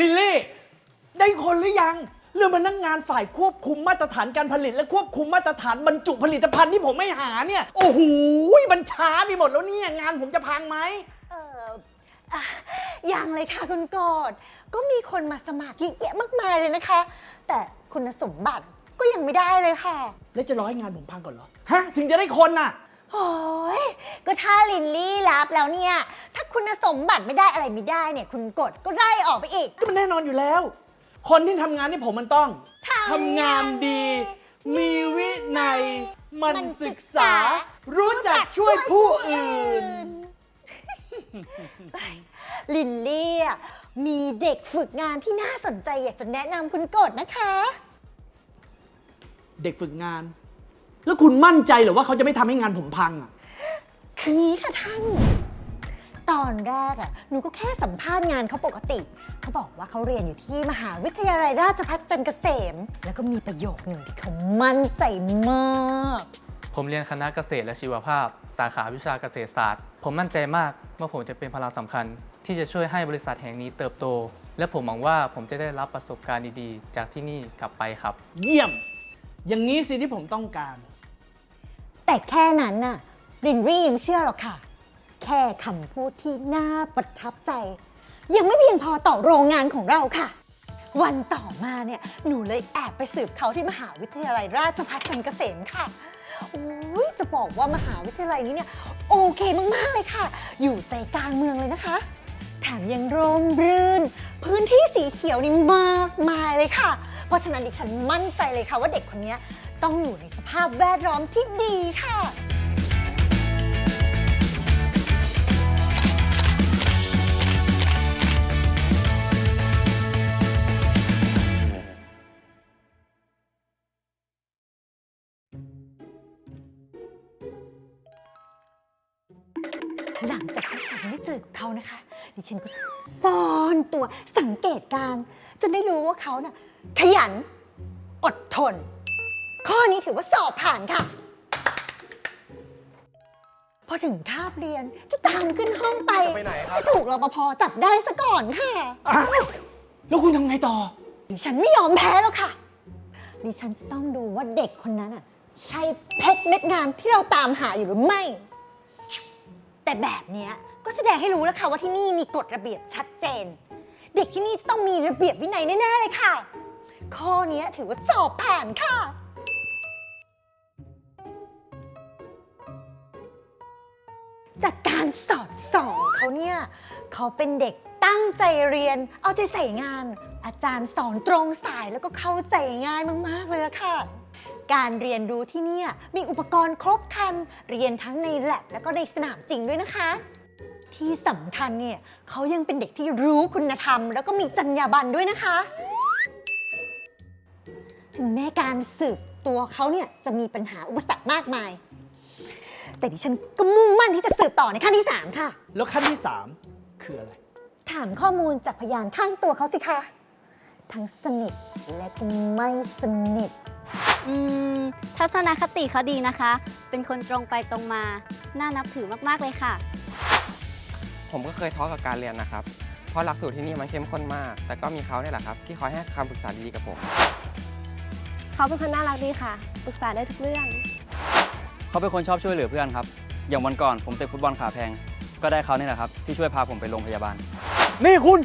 ลิลลี่ ได้คนหรือยัง เรื่องพนักงานฝ่ายควบคุมมาตรฐานการผลิต และควบคุมมาตรฐานบรรจุผลิตภัณฑ์ที่ผมไม่หาเนี่ย โอ้โหมันช้าไปหมดแล้วเนี่ย งานผมจะพังไหม เอออะยังเลยค่ะคุณโกดก็มีคนมาสมัครเยอะแยะมากมายเลยนะคะ แต่คุณสมบัติก็ยังไม่ได้เลยค่ะ แล้วจะรอให้งานผมพังก่อนเหรอ ฮะ ถึงจะได้คนน่ะ โอ้ยก็ถ้าลินลี่รับแล้วเนี่ยถ้า คุณสมบัติไม่ได้อะไรไม่ได้เนี่ย คุณกดก็ได้ออกไปอีก ก็มันแน่นอนอยู่แล้ว คนที่ทำงานให้ผมมันต้องทำงานดี มีวินัย มันมันศึศึกกษา ษา รู้จักช่วยผู้อื่น ลินลี่อะมีเด็กฝึกงานที่น่าสนใจอยากจะแนะนำคุณกดนะคะ เด็กฝึกงาน แล้วคุณมั่นใจเหรือว่าเขาจะไม่ทำให้งานผมพังอะ คืองี้ค่ะท่านต อนแรกอะหนูก็แค่สัมภาษณ์งานเขาปกติ เขาบอกว่าเขาเรียนอยู่ที่มหาวิทยาลัยราชภัฏจันทร์เกษม แล้วก็มีประโยคหนึ่งที่เขามั่นใจมาก ผมเรียนคณะเกษตรและชีวภาพ สาขาวิชาเกษตรศาสตร์ ผมมั่นใจมากว่าผมจะเป็นพลังสำคัญ ที่จะช่วยให้บริษัทแห่งนี้เติบโต และผมหวังว่าผมจะได้รับประสบการณ์ดีๆ จากที่นี่กลับไปครับ เยี่ยม อย่างนี้สิที่ผมต้องการ แต่แค่นั้นน่ะรินรี่ยังไม่เชื่อหรอกค่ะ แค่คำพูดที่น่าประทับใจ ยังไม่เพียงพอต่อโรงงานของเราค่ะ วันต่อมาเนี่ยหนูเลยแอบไปสืบเขาที่มหาวิทยาลัยราชภัฏจันทร์เกษมค่ะโอ้ยจะบอกว่ามหาวิทยาลัยนี้เนี่ยโอเคมาก ๆ เลยค่ะ อยู่ใจกลางเมืองเลยนะคะ แถมยังร่มรื่น พื้นที่สีเขียวนี่มากมายเลยค่ะ เพราะฉะนั้นดิฉันมั่นใจเลยค่ะว่าเด็กคนนี้ต้องอยู่ในสภาพแวดล้อมที่ดีค่ะ หลังจากที่ฉันได้เจอกับเขานะคะ ดิฉันก็ซ่อนตัวสังเกตการณ์จนได้รู้ว่าเขาน่ะขยัน อดทน ข้อนี้ถือว่าสอบผ่านค่ะ พอถึงคาบเรียนจะตามขึ้นห้องไปจะไปไหนครับก็ถูกรปภจับได้ซะก่อนค่ะ อ้าวแล้วคุณทำไงต่อ ดิฉันไม่ยอมแพ้แล้วค่ะ ดิฉันจะต้องดูว่าเด็กคนนั้นอะ ใช่เพชรเม็ดงามที่เราตามหาอยู่หรือไม่ แต่แบบเนี้ยก็แสดงให้รู้แล้วค่ะว่าที่นี่มีกฎระเบียบชัดเจน เด็กที่นี่จะต้องมีระเบียบวินัยแน่ๆเลยค่ะ ข้อเนี้ยถือว่าสอบผ่านค่ะ จากการสอดส่องเขาเนี่ยเขาเป็นเด็กตั้งใจเรียน เอาใจใส่งาน อาจารย์สอนตรงสายแล้วก็เข้าใจง่ายมากๆเลยละค่ะ การเรียนรู้ที่เนี่ยมีอุปกรณ์ครบครันเรียนทั้งในแลบแล้วก็ในสนามจริงด้วยนะคะ ที่สำคัญเนี่ยเขายังเป็นเด็กที่รู้คุณธรรม แล้วก็มีจรรยาบรรณด้วยนะคะ ถึงแม้การสืบตัวเขาเนี่ยจะมีปัญหาอุปสรรคมากมาย แต่ดิฉันก็มุ่งมั่นที่จะสืบต่อในขั้นที่ 3 ค่ะ แล้วขั้นที่สามคืออะไร ถามข้อมูลจากพยานข้างตัวเขาสิคะ ทั้งสนิทและก็ไม่สนิท อืมทัศนคติเขาดีนะคะ เป็นคนตรงไปตรงมา น่านับถือมากๆเลยค่ะ ผมก็เคยท้อกับการเรียนนะครับ เพราะหลักสูตรที่นี่มันเข้มข้นมาก แต่ก็มีเขาเนี่ยแหละครับ ที่คอยให้คำปรึกษาดีๆกับผม เขาเป็นคนน่ารักดีค่ะ ปรึกษาได้ทุกเรื่อง เขาเป็นคนชอบช่วยเหลือเพื่อนครับ อย่างวันก่อนผมเตะฟุตบอลขาแพง ก็ได้เขานี่แหละครับที่ช่วยพาผมไปโรงพยาบาล นี่คุณ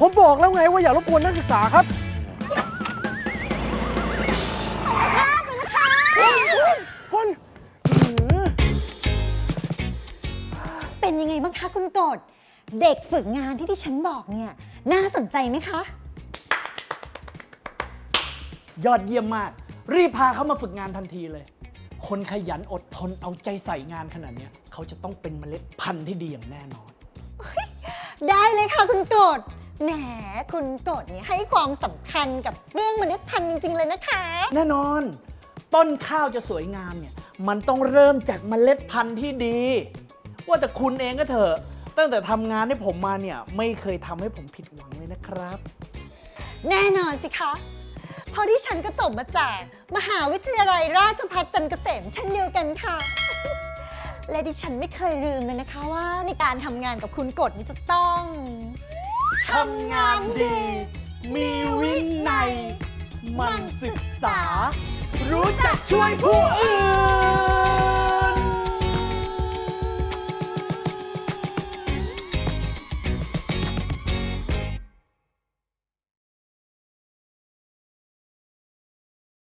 ผมบอกแล้วไงว่าอย่ารบกวนนักศึกษาครับ ยังไงบ้างคะคุณกฎเด็กฝึกงานที่ที่ฉันบอกเนี่ยน่าสนใจไหมคะ ยอดเยี่ยมมาก รีบพาเขามาฝึกงานทันทีเลย คนขยันอดทนเอาใจใส่งานขนาดเนี้ยเขาจะต้องเป็นเมล็ดพันธุ์ที่ดีอย่างแน่นอน ได้เลยค่ะคุณกฎแหมคุณกฎเนี่ยให้ความสำคัญกับเรื่องเมล็ดพันธุ์จริง ๆ เลยนะคะ แน่นอน ต้นข้าวจะสวยงามเนี่ยมันต้องเริ่มจากเมล็ดพันธุ์ที่ดี ว่าแต่คุณเองก็เถอะ ตั้งแต่ทำงานให้ผมมาเนี่ย ไม่เคยทำให้ผมผิดหวังเลยนะครับ แน่นอนสิคะ เพราะที่ฉันก็จบมาจาก มหาวิทยาลัยราชภัฏจันทร์เกษมเช่นเดียวกันค่ะ และดิฉันไม่เคยลืมเลยนะคะว่าในการทำงานกับคุณกฎนี่จะต้องทำงานดี มีวินัยมันศึกษา รู้จักช่วยผู้อื่น